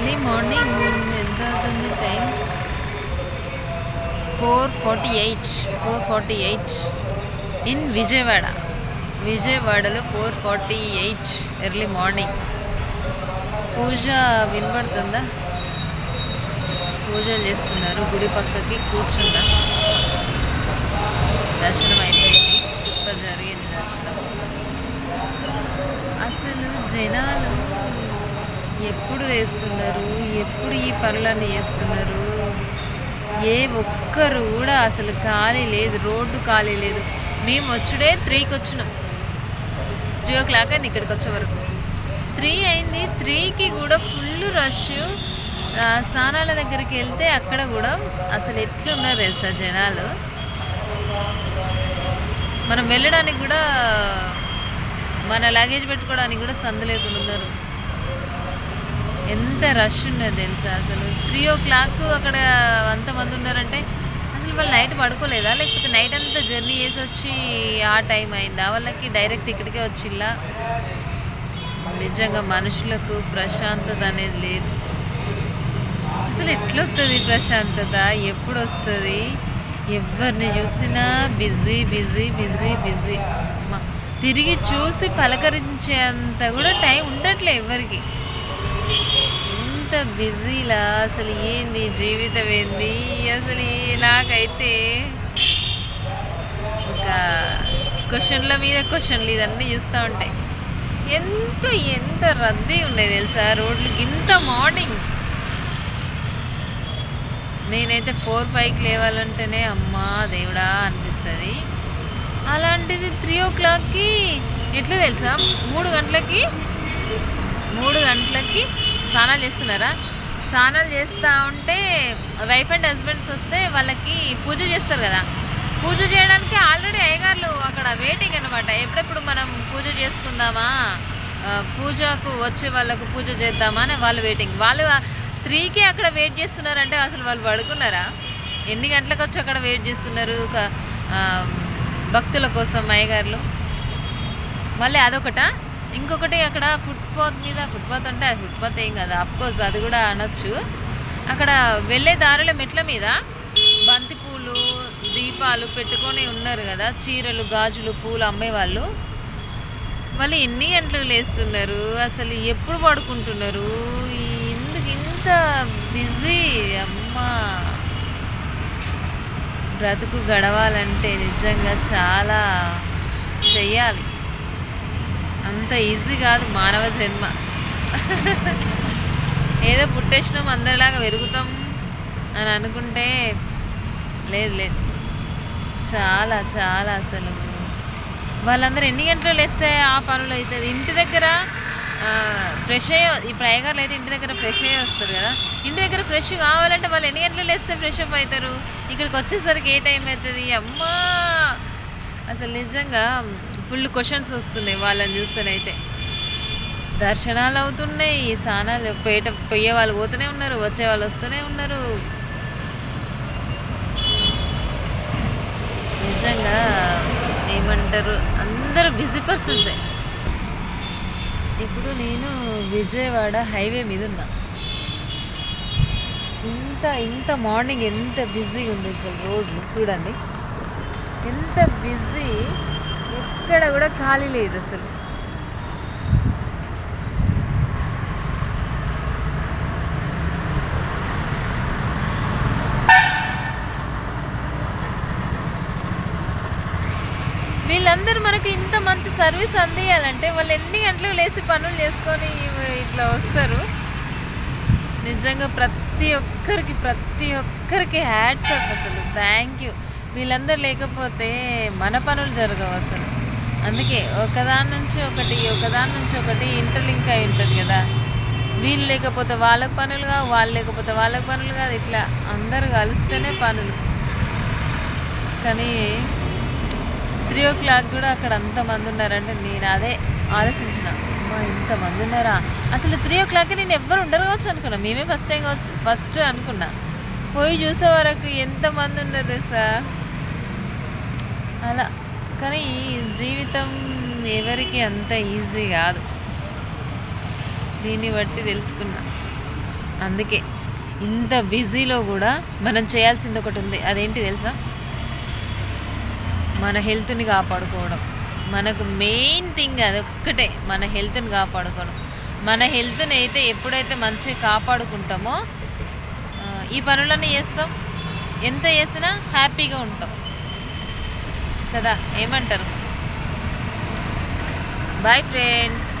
Early morning ఎంత అవుతుంది time four forty eight four forty eight in Vijayawada విజయవాడలో four forty eight early morning పూజ వినబడుతుందా? పూజలు చేస్తున్నారు. గుడి పక్కకి కూర్చున్నా. దర్శనం అయిపోయింది. సూపర్ జరిగింది దర్శనం. అసలు జనాలు ఎప్పుడు వేస్తున్నారు? ఎప్పుడు ఈ పనులన్నీ వేస్తున్నారు ఏ ఒక్కరు కూడా అసలు ఖాళీ లేదు రోడ్డు ఖాళీ లేదు. మేము వచ్చుడే త్రీకి వచ్చినాం. త్రీ ఓ క్లాక్ అయింది ఇక్కడికి వచ్చే వరకు. త్రీ అయింది. త్రీకి కూడా ఫుల్ రష్. స్నానాల దగ్గరికి వెళ్తే అక్కడ కూడా అసలు ఎట్లున్నారు తెలుసా జనాలు? మనం వెళ్ళడానికి కూడా మన లగేజ్ పెట్టుకోవడానికి కూడా సందు లేకుండా ఉన్నారు. ఎంత రష్ ఉన్నది తెలుసా అసలు? త్రీ ఓ క్లాక్ అక్కడ అంతమంది ఉన్నారంటే అసలు వాళ్ళు నైట్ పడుకోలేదా? లేకపోతే నైట్ అంతా జర్నీ చేసి వచ్చి ఆ టైం అయిందా? వాళ్ళకి డైరెక్ట్ ఇక్కడికే వచ్చిల్లా? నిజంగా మనుషులకు ప్రశాంతత అనేది లేదు. అసలు ఎట్లొస్తుంది ప్రశాంతత? ఎప్పుడు వస్తుంది ఎవరిని చూసినా బిజీ బిజీ బిజీ బిజీ తిరిగి చూసి పలకరించేంత కూడా టైం ఉండట్లే ఎవరికి. ఎంత బిజీలా? అసలు ఏంది జీవితం ఏంది? అసలు నాకైతే ఒక క్వశ్చన్ల మీద క్వశ్చన్లు ఇదన్నీ చూస్తూ ఉంటాయి. ఎంత ఎంత రద్దీ ఉన్నాయి తెలుసా? రోడ్లు ఇంత మార్నింగ్ నేనైతే ఫోర్ ఫైవ్కి లేవాలంటేనే అమ్మా దేవుడా అనిపిస్తుంది. అలాంటిది త్రీ ఓ క్లాక్కి ఎట్లా తెలుసా? మూడు గంటలకి మూడు గంటలకి స్నానాలు చేస్తున్నారా? స్నానాలు చేస్తూ ఉంటే వైఫ్ అండ్ హస్బెండ్స్ వస్తే వాళ్ళకి పూజ చేస్తారు కదా. పూజ చేయడానికి ఆల్రెడీ అయ్యగారులు అక్కడ వెయిటింగ్ అనమాట ఎప్పుడెప్పుడు మనం పూజ చేసుకుందామా? పూజకు వచ్చే వాళ్ళకు పూజ చేద్దామా అని వాళ్ళు వెయిటింగ్ వాళ్ళు త్రీకి అక్కడ వెయిట్ చేస్తున్నారంటే అసలు వాళ్ళు పడుకున్నారా? ఎన్ని గంటలకు వచ్చి అక్కడ వెయిట్ చేస్తున్నారు? ఒక, భక్తుల కోసం అయ్యగారులు? మళ్ళీ అదొకటా? ఇంకొకటి అక్కడ ఫుట్పాత్ మీద ఫుట్పాత్ అంటే అది ఫుట్పాత్ ఏం కదా కోర్స్ అది కూడా అనొచ్చు. అక్కడ వెళ్ళే దారుల మెట్ల మీద బంతిపూలు దీపాలు పెట్టుకొని ఉన్నారు కదా చీరలు గాజులు పూలు అమ్మేవాళ్ళు. వాళ్ళు ఎన్ని గంటలు లేస్తున్నారు? అసలు ఎప్పుడు పడుకుంటున్నారు? ఎందుకు ఇంత బిజీ? అమ్మా. బ్రతుకు గడవాలంటే నిజంగా చాలా చెయ్యాలి. అంత ఈజీ కాదు మానవ జన్మ. ఏదో పుట్టేసినాం అందరిలాగా పెరుగుతాం అని అనుకుంటే లేదు లేదు. చాలా చాలా అసలు. వాళ్ళందరూ ఎన్ని గంటలు లేస్తే ఆ పనులు అవుతుంది? ఇంటి దగ్గర ఫ్రెష్ అయ్యే ఇప్పుడు అయ్యగారులు అయితే ఇంటి దగ్గర ఫ్రెష్ అయ్యే వస్తారు కదా? ఇంటి దగ్గర ఫ్రెష్ కావాలంటే వాళ్ళు ఎన్ని గంటలు లేస్తే ఫ్రెష్ అప్ అవుతారు? ఇక్కడికి వచ్చేసరికి ఏ టైం అవుతుంది? అమ్మా! అసలు నిజంగా ఫుల్ క్వశ్చన్స్ వస్తున్నాయి వాళ్ళని చూస్తేనైతే. దర్శనాలు అవుతున్నాయి ఈ స్నానాలు పేట పోయే వాళ్ళు పోతూనే ఉన్నారు వచ్చే వాళ్ళు వస్తూనే ఉన్నారు. నిజంగా ఏమంటారు అందరూ బిజీ పర్సన్సే. ఇప్పుడు నేను విజయవాడ హైవే మీద ఉన్నా. ఇంత ఇంత మార్నింగ్ ఎంత బిజీగా ఉంది అసలు రోడ్లు చూడండి. ఎంత బిజీ ఎక్కడ కూడా ఖాళీ లేదు అసలు. వీళ్ళందరూ మనకు ఇంత మంచి సర్వీస్ అందియాలంటే వాళ్ళు ఎన్ని గంటలు లేచి పనులు చేసుకొని ఇట్లా వస్తారు? నిజంగా ప్రతి ఒక్కరికి ప్రతి ఒక్కరికి హ్యాట్స్ ఆఫ్ అసలు. Thank you. వీళ్ళందరూ లేకపోతే మన పనులు జరగవు అసలు. అందుకే ఒకదాని నుంచి ఒకటి ఒకదాని నుంచి ఒకటి ఇంటర్లింక్ అయి ఉంటుంది కదా. వీళ్ళు లేకపోతే వాళ్ళకి పనులు కావు వాళ్ళు లేకపోతే వాళ్ళకి పనులు కాదు. ఇట్లా అందరు కలిస్తేనే పనులు. కానీ త్రీ ఓ క్లాక్ కూడా అక్కడ అంతమంది ఉన్నారంటే నేను అదే ఆలోచించిన అమ్మా ఇంతమంది ఉన్నారా? అసలు త్రీ ఓ క్లాక్కి నేను ఎవ్వరు ఉండరు కావచ్చు అనుకున్నా. మేమే ఫస్ట్ టైం కావచ్చు ఫస్ట్ అనుకున్నా. పోయి చూసే వరకు ఎంతమంది ఉన్నారు తెలుసా? అలా కానీ జీవితం ఎవరికి అంత ఈజీ కాదు. దీన్ని బట్టి తెలుసుకున్నా. అందుకే ఇంత బిజీలో కూడా మనం చేయాల్సింది ఒకటి ఉంది. అదేంటి తెలుసా? మన హెల్త్ని కాపాడుకోవడం. మనకు మెయిన్ థింగ్ అది ఒక్కటే మన హెల్త్ని కాపాడుకోవడం. మన హెల్త్ని అయితే ఎప్పుడైతే మంచిగా కాపాడుకుంటామో ఈ పనులన్నీ చేస్తాం. ఎంత చేసినా హ్యాపీగా ఉంటాం. కదా ఏమంటారు? Bye friends